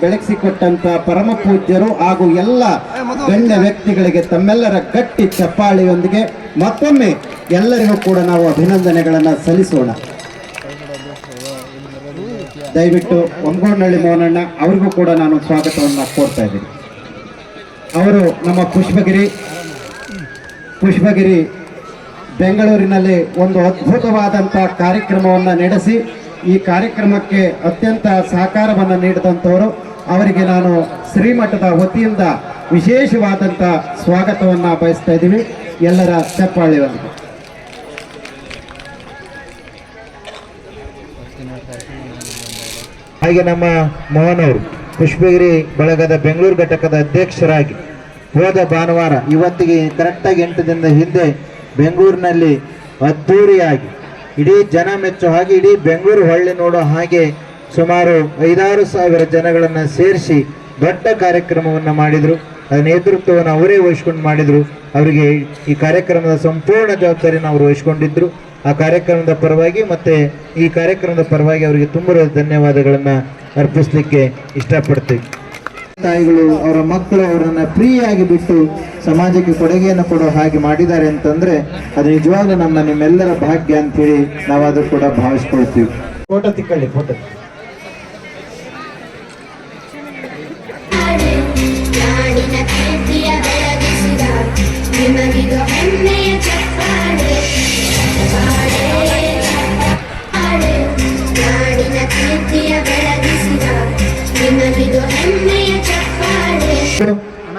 ಬೆಳಗಿಸಿಕೊಟ್ಟಂತ ಪರಮ ಪೂಜ್ಯರು ಹಾಗೂ ಎಲ್ಲ ಗಣ್ಯ ವ್ಯಕ್ತಿಗಳಿಗೆ ತಮ್ಮೆಲ್ಲರ ಗಟ್ಟಿ ಚಪ್ಪಾಳಿಯೊಂದಿಗೆ ಮತ್ತೊಮ್ಮೆ ಎಲ್ಲರಿಗೂ ಕೂಡ ನಾವು ಅಭಿನಂದನೆಗಳನ್ನು ಸಲ್ಲಿಸೋಣ. ದಯವಿಟ್ಟು ಒಂಗೋನಹಳ್ಳಿ ಮೋಹನಣ್ಣ ಅವರಿಗೂ ಕೂಡ ನಾನು ಸ್ವಾಗತವನ್ನು ಕೋರ್ತಾ ಇದ್ದೀನಿ. ಅವರು ನಮ್ಮ ಪುಷ್ಪಗಿರಿ ಪುಷ್ಪಗಿರಿ ಬೆಂಗಳೂರಿನಲ್ಲಿ ಒಂದು ಅದ್ಭುತವಾದಂಥ ಕಾರ್ಯಕ್ರಮವನ್ನು ನಡೆಸಿ ಈ ಕಾರ್ಯಕ್ರಮಕ್ಕೆ ಅತ್ಯಂತ ಸಹಕಾರವನ್ನು ನೀಡಿದಂಥವರು ಅವರಿಗೆ ನಾನು ಶ್ರೀಮಠದ ವತಿಯಿಂದ ವಿಶೇಷವಾದಂಥ ಸ್ವಾಗತವನ್ನು ಬಯಸ್ತಾ ಇದ್ದೀವಿ. ಎಲ್ಲರ ಚಪ್ಪಾಳಿಯೊಂದಿಗೆ ಹಾಗೆ ನಮ್ಮ ಮೋಹನ್ ಅವರು ಪುಷ್ಪಗಿರಿ ಬಳಗದ ಬೆಂಗಳೂರು ಘಟಕದ ಅಧ್ಯಕ್ಷರಾಗಿ ಹೋದ ಭಾನುವಾರ, ಇವತ್ತಿಗೆ ಕರೆಕ್ಟಾಗಿ ಎಂಟು ದಿನದ ಹಿಂದೆ ಬೆಂಗಳೂರಿನಲ್ಲಿ ಅದ್ಧೂರಿಯಾಗಿ ಇಡೀ ಜನ ಮೆಚ್ಚೋ ಹಾಗೆ ಇಡೀ ಬೆಂಗಳೂರು ಹೊಳ್ಳಿ ನೋಡೋ ಹಾಗೆ ಸುಮಾರು ಐದಾರು ಸಾವಿರ ಜನಗಳನ್ನು ಸೇರಿಸಿ ದೊಡ್ಡ ಕಾರ್ಯಕ್ರಮವನ್ನು ಮಾಡಿದರು. ಅದರ ನೇತೃತ್ವವನ್ನು ಅವರೇ ವಹಿಸ್ಕೊಂಡು ಮಾಡಿದರು. ಅವರಿಗೆ ಈ ಕಾರ್ಯಕ್ರಮದ ಸಂಪೂರ್ಣ ಜವಾಬ್ದಾರಿಯನ್ನು ಅವರು ವಹಿಸ್ಕೊಂಡಿದ್ದರು ಆ ಕಾರ್ಯಕ್ರಮದ ಪರವಾಗಿ ಮತ್ತೆ ಈ ಕಾರ್ಯಕ್ರಮದ ಪರವಾಗಿ ಅವರಿಗೆ ತುಂಬ ಧನ್ಯವಾದಗಳನ್ನು ಅರ್ಪಿಸಲಿಕ್ಕೆ ಇಷ್ಟಪಡ್ತೀವಿ. ತಾಯಿಗಳು ಅವರ ಮಕ್ಕಳು ಅವರನ್ನ ಫ್ರೀಯಾಗಿ ಬಿಟ್ಟು ಸಮಾಜಕ್ಕೆ ಕೊಡುಗೆಯನ್ನು ಕೊಡೋ ಹಾಗೆ ಮಾಡಿದ್ದಾರೆ ಅಂತಂದ್ರೆ ಅದು ನಿಜವಾಗ್ಲೂ ನಮ್ಮ ನಿಮ್ಮೆಲ್ಲರ ಭಾಗ್ಯ ಅಂತೇಳಿ ನಾವು ಅದು ಕೂಡ ಭಾವಿಸ್ಕೊಳ್ತೀವಿ ಫೋಟೋ ತಿಕ್ಕಳ್ಳಿ ಫೋಟೋ ನಾಡಿನ ಕೀರ್ತಿಯ ಬೆಳಗಿಸಿದ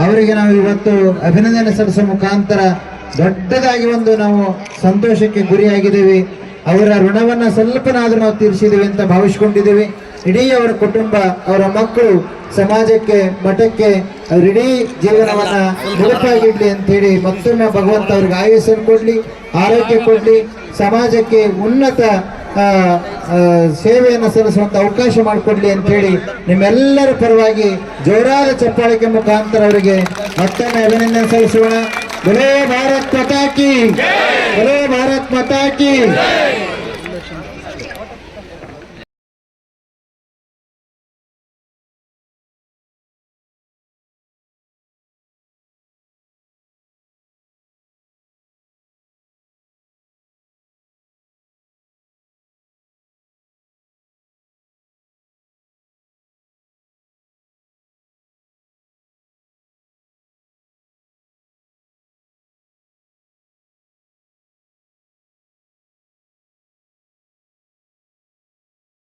ಅವರಿಗೆ ನಾವು ಇವತ್ತು ಅಭಿನಂದನೆ ಸಲ್ಲಿಸುವ ಮುಖಾಂತರ ದೊಡ್ಡದಾಗಿ ಒಂದು ನಾವು ಸಂತೋಷಕ್ಕೆ ಗುರಿಯಾಗಿದ್ದೇವೆ. ಅವರ ಋಣವನ್ನ ಸ್ವಲ್ಪನಾದ್ರೂ ನಾವು ತೀರಿಸಿದ್ದೀವಿ ಅಂತ ಭಾವಿಸ್ಕೊಂಡಿದ್ದೀವಿ. ಇಡೀ ಅವರ ಕುಟುಂಬ, ಅವರ ಮಕ್ಕಳು ಸಮಾಜಕ್ಕೆ, ಮಠಕ್ಕೆ ಅವ್ರ ಇಡೀ ಜೀವನವನ್ನ ಮುಡುಪಾಗಿಡ್ಲಿ ಅಂತ ಹೇಳಿ ಮತ್ತೊಮ್ಮೆ ಭಗವಂತ ಅವ್ರಿಗೆ ಆಯಸ್ಸನ್ನು ಕೊಡ್ಲಿ, ಆರೋಗ್ಯ ಕೊಡ್ಲಿ, ಸಮಾಜಕ್ಕೆ ಉನ್ನತ ಸೇವೆಯನ್ನು ಸಲ್ಲಿಸುವಂತ ಅವಕಾಶ ಮಾಡಿಕೊಡ್ಲಿ ಅಂತ ಹೇಳಿ ನಿಮ್ಮೆಲ್ಲರ ಪರವಾಗಿ ಜೋರಾದ ಚಪ್ಪಾಳಿಕೆ ಮುಖಾಂತರ ಅವರಿಗೆ ಮತ್ತೊಮ್ಮೆ ಅಭಿನಂದನೆ ಸಲ್ಲಿಸೋಣ. ಭಾರತ್ ಬಲೋ ಭಾರತ್ ಮತಾಕಿ